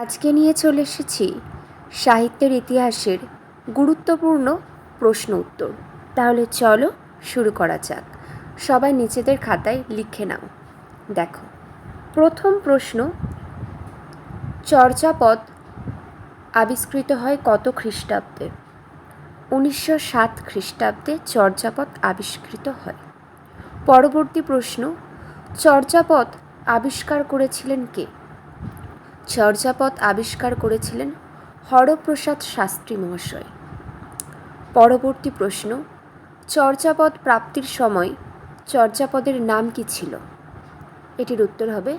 আজকে নিয়ে চলে এসেছি সাহিত্যের ইতিহাসের গুরুত্বপূর্ণ প্রশ্ন উত্তর। তাহলে চলো শুরু করা যাক। সবাই নিজেদের খাতায় লিখে নাও। দেখো, প্রথম প্রশ্ন, চর্যাপদ আবিষ্কৃত হয় কত খ্রিস্টাব্দে? উনিশশো সাত খ্রিস্টাব্দে চর্যাপদ আবিষ্কৃত হয়। পরবর্তী প্রশ্ন, চর্যাপদ আবিষ্কার করেছিলেন কে? চর্যাপদ আবিষ্কার করেছিলেন হরপ্রসাদ শাস্ত্রী মহাশয়। পরবর্তী প্রশ্ন, চর্যাপদ প্রাপ্তির সময় চর্যাপদের নাম কি ছিল? এটির উত্তর হবে,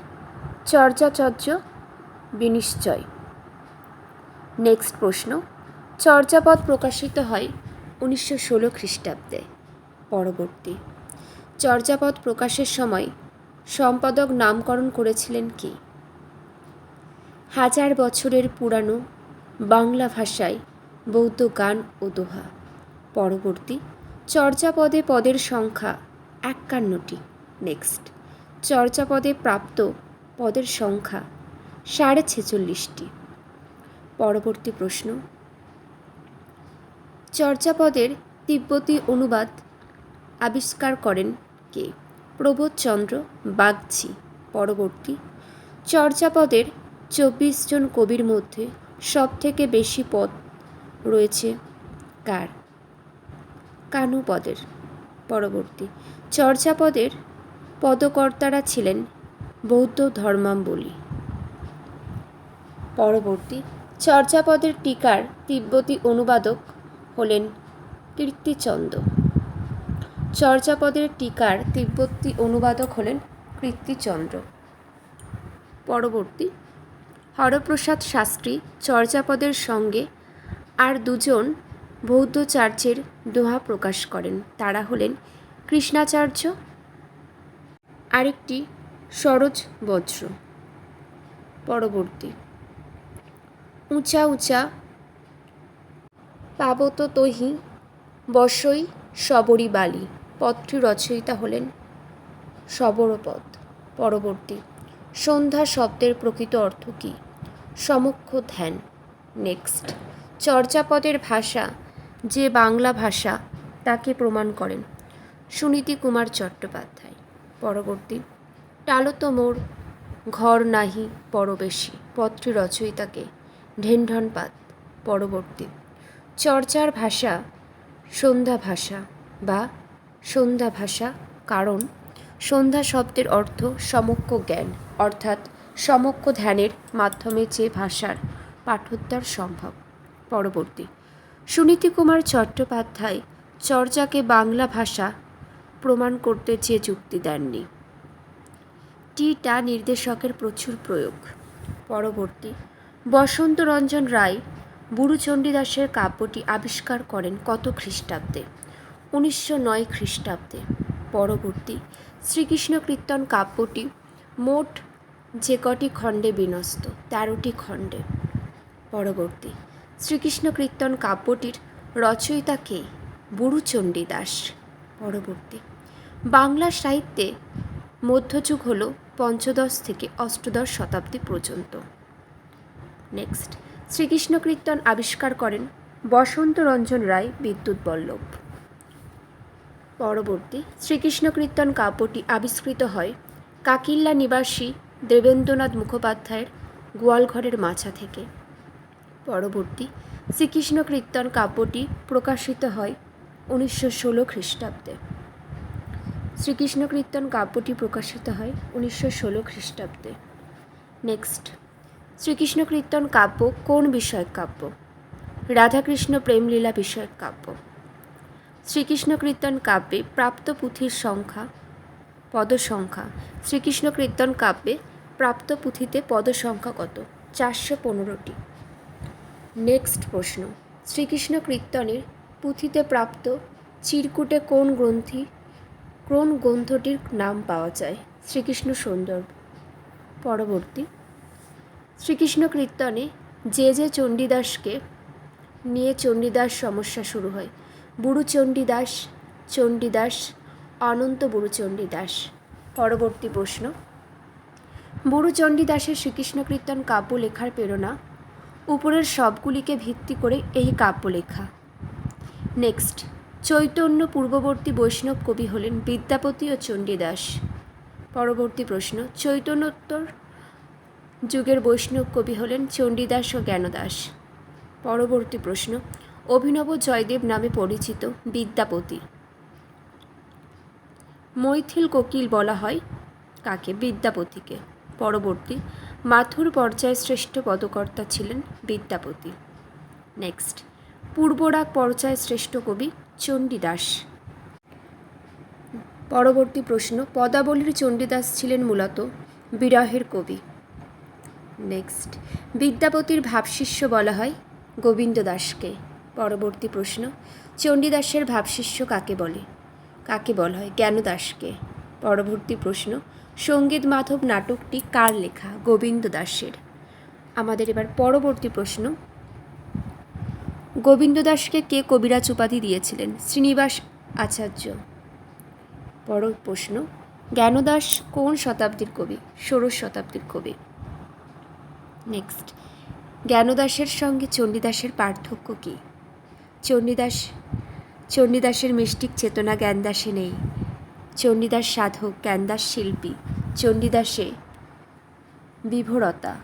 চর্যাচর্য বিনিশ্চয়। নেক্সট প্রশ্ন, চর্যাপদ প্রকাশিত হয় উনিশশো ষোলো খ্রিস্টাব্দে। পরবর্তী, চর্যাপদ প্রকাশের সময় সম্পাদক নামকরণ করেছিলেন কি? হাজার বছরের পুরানো বাংলা ভাষায় বৌদ্ধ গান ও দোহা। পরবর্তী চর্যাপদে পদের সংখ্যা একান্নটি। নেক্সট চর্যাপদে প্রাপ্ত পদের সংখ্যা সাড়ে ছেচল্লিশটি। পরবর্তী প্রশ্ন, চর্যাপদের তিব্বতী অনুবাদ আবিষ্কার করেন কে? প্রবোধচন্দ্র বাগচি। পরবর্তী, চর্যাপদের চব্বিশ জন কবির মধ্যে সবথেকে বেশি পদ রয়েছে কার? কানু পদের পরবর্তী। চর্যাপদের পদকর্তারা ছিলেন বৌদ্ধ ধর্মাম্বলী। পরবর্তী। চর্যাপদের টিকার তিব্বতী অনুবাদক হলেন কীর্তিচন্দ্র চর্যাপদের টিকার তিব্বতী অনুবাদক হলেন কীর্তিচন্দ্র। পরবর্তী। হরপ্রসাদ শাস্ত্রী চর্যাপদের সঙ্গে আর দুজন বৌদ্ধচার্যের দোহা প্রকাশ করেন। তারা হলেন কৃষ্ণাচার্য, আরেকটি সরোজ বজ্র। পরবর্তী। উঁচা উঁচা পাবত তহি বসই সবরী বালি। পদটি রচয়িতা হলেন সবরপদ। পরবর্তী। সন্ধ্যা শব্দের প্রকৃত অর্থ কী? সমক্ষ ধ্যান। নেক্সট চর্যাপদের ভাষা, যে বাংলা ভাষা, তাকে প্রমাণ করেন। সুনীতি কুমার চট্টোপাধ্যায়। পরবর্তী। টালত মোর, ঘর নাহি পরবেশী, পত্রী রচয়িতাকে ঢেনঢনপাত পরবর্তী। চর্চার ভাষা, সন্ধ্যা ভাষা বা সন্ধ্যা ভাষা কারণ, সন্ধ্যা শব্দের অর্থ সমক্ষ জ্ঞান। অর্থাৎ সমক্ষ ধ্যানের মাধ্যমে যে ভাষার পাঠোদ্ধার সম্ভব। পরবর্তী। সুনীতি কুমার চট্টোপাধ্যায় চর্যাকে বাংলা ভাষা প্রমাণ করতে যে যুক্তি দেননি। টিটা নির্দেশকের প্রচুর প্রয়োগ। পরবর্তী। বসন্ত রঞ্জন রায় বুড়ু চণ্ডীদাসের কাব্যটি আবিষ্কার করেন কত খ্রিস্টাব্দে? উনিশশো নয় খ্রিস্টাব্দে। পরবর্তী। শ্রীকৃষ্ণ কীর্তন কাব্যটি মোট যে কটি খণ্ডে বিনস্ত তেরোটি খণ্ডে। পরবর্তী, শ্রীকৃষ্ণ কীর্তন কাব্যটির রচয়িতা কে? বুড়ুচণ্ডী দাস। পরবর্তী, বাংলা সাহিত্যে মধ্যযুগ হল পঞ্চদশ থেকে অষ্টদশ শতাব্দী পর্যন্ত। নেক্সট, শ্রীকৃষ্ণ কীর্তন আবিষ্কার করেন বসন্ত রঞ্জন রায় বিদ্যুৎ বল্লভ। পরবর্তী, শ্রীকৃষ্ণ কীর্তন কাব্যটি আবিষ্কৃত হয় কাকিল্লা নিবাসী দেবেন্দ্রনাথ মুখোপাধ্যায়ের গোয়ালঘরের মাছা থেকে। পরবর্তী শ্রীকৃষ্ণ কীর্তন কাব্যটি প্রকাশিত হয় উনিশশো ষোলো খ্রিস্টাব্দে। শ্রীকৃষ্ণ কীর্তন কাব্যটি প্রকাশিত হয় উনিশশো ষোলো খ্রিস্টাব্দে। নেক্সট শ্রীকৃষ্ণ কীর্তন কাব্য কোন বিষয়ক কাব্য? রাধাকৃষ্ণ প্রেমলীলা বিষয়ক কাব্য। শ্রীকৃষ্ণ কীর্তন কাব্যে প্রাপ্ত পুঁথির সংখ্যা, পদসংখ্যা। শ্রীকৃষ্ণ কীর্তন কাব্যে প্রাপ্ত পুঁথিতে পদসংখ্যা কত? চারশো পনেরোটি। নেক্সট প্রশ্ন। শ্রীকৃষ্ণ কীর্তনের পুঁথিতে প্রাপ্ত চিরকুটে কোন গ্রন্থি, কোন গ্রন্থটির নাম পাওয়া যায়? শ্রীকৃষ্ণ সৌন্দর্য পরবর্তী। শ্রীকৃষ্ণ কীর্তনে যে যে চণ্ডীদাসকে নিয়ে চণ্ডীদাস সমস্যা শুরু হয়, বুড়ু চণ্ডীদাস চণ্ডীদাস, অনন্ত বুড়ু চণ্ডীদাস। পরবর্তী প্রশ্ন। বুড়ো চণ্ডীদাসের শ্রীকৃষ্ণ কীর্তন কাব্য লেখার প্রেরণা। উপরের সবগুলিকে ভিত্তি করে এই কাব্য লেখা নেক্সট চৈতন্য পূর্ববর্তী বৈষ্ণব কবি হলেন বিদ্যাপতি ও চণ্ডীদাস পরবর্তী প্রশ্ন, চৈতন্যোত্তর যুগের বৈষ্ণব কবি হলেন চণ্ডীদাস ও জ্ঞানদাস পরবর্তী প্রশ্ন, অভিনব জয়দেব নামে পরিচিত বিদ্যাপতি। মৈথিল কোকিল বলা হয় কাকে? বিদ্যাপতিকে। পরবর্তী মাথুর পর্যায়ে শ্রেষ্ঠ পদকর্তা ছিলেন বিদ্যাপতি। নেক্সট পূর্বরাগ পর্যায়ে শ্রেষ্ঠ কবি চণ্ডীদাস। পরবর্তী প্রশ্ন, পদাবলীর চণ্ডীদাস ছিলেন মূলত বিরহের কবি। নেক্সট বিদ্যাপতির ভাবশিষ্য বলা হয় গোবিন্দ দাসকে পরবর্তী প্রশ্ন, চণ্ডীদাসের ভাবশিষ্য কাকে বলে? কাকে বলা হয়? জ্ঞানদাসকে। পরবর্তী প্রশ্ন সংগীত মাধব নাটকটি কার লেখা? গোবিন্দ দাসের। আমাদের এবার পরবর্তী প্রশ্ন। গোবিন্দ দাসকে কে কবিরাজ উপাধি দিয়েছিলেন? শ্রীনিবাস আচার্য। পর প্রশ্ন। জ্ঞানদাস কোন শতাব্দীর কবি? ষোড়শ শতাব্দীর কবি। নেক্সট। জ্ঞানদাসের সঙ্গে চণ্ডীদাসের পার্থক্য কী? চণ্ডীদাস, চণ্ডীদাসের মিষ্টিক চেতনা জ্ঞানদাসে নেই। চণ্ডীদাস সাধক, জ্ঞানদাস শিল্পী, চণ্ডীদাসে বিভোরতা,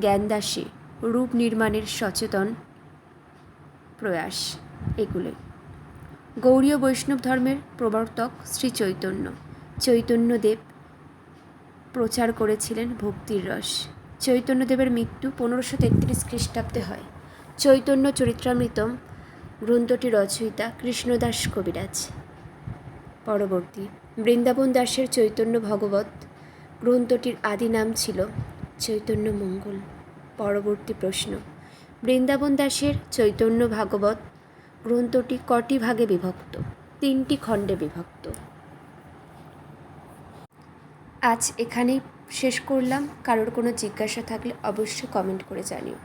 জ্ঞানদাসে রূপ নির্মাণের সচেতন প্রয়াস এগুলোই। গৌরীয় বৈষ্ণব ধর্মের প্রবর্তক শ্রী চৈতন্য। চৈতন্যদেব প্রচার করেছিলেন ভক্তির রস। চৈতন্যদেবের মৃত্যু পনেরোশো তেত্রিশ খ্রিস্টাব্দে হয়। চৈতন্য চরিত্রামৃতম গ্রন্থটি রচয়িতা কৃষ্ণদাস কবিরাজ। পরবর্তী বৃন্দাবন দাসের চৈতন্য ভগবত গ্রন্থটির আদি নাম ছিল চৈতন্য মঙ্গল। পরবর্তী প্রশ্ন, বৃন্দাবন দাসের চৈতন্য ভাগবত গ্রন্থটি কটি ভাগে বিভক্ত? তিনটি খণ্ডে বিভক্ত। আজ এখানেই শেষ করলাম। কারোর কোনো জিজ্ঞাসা থাকলে অবশ্যই কমেন্ট করে জানিও।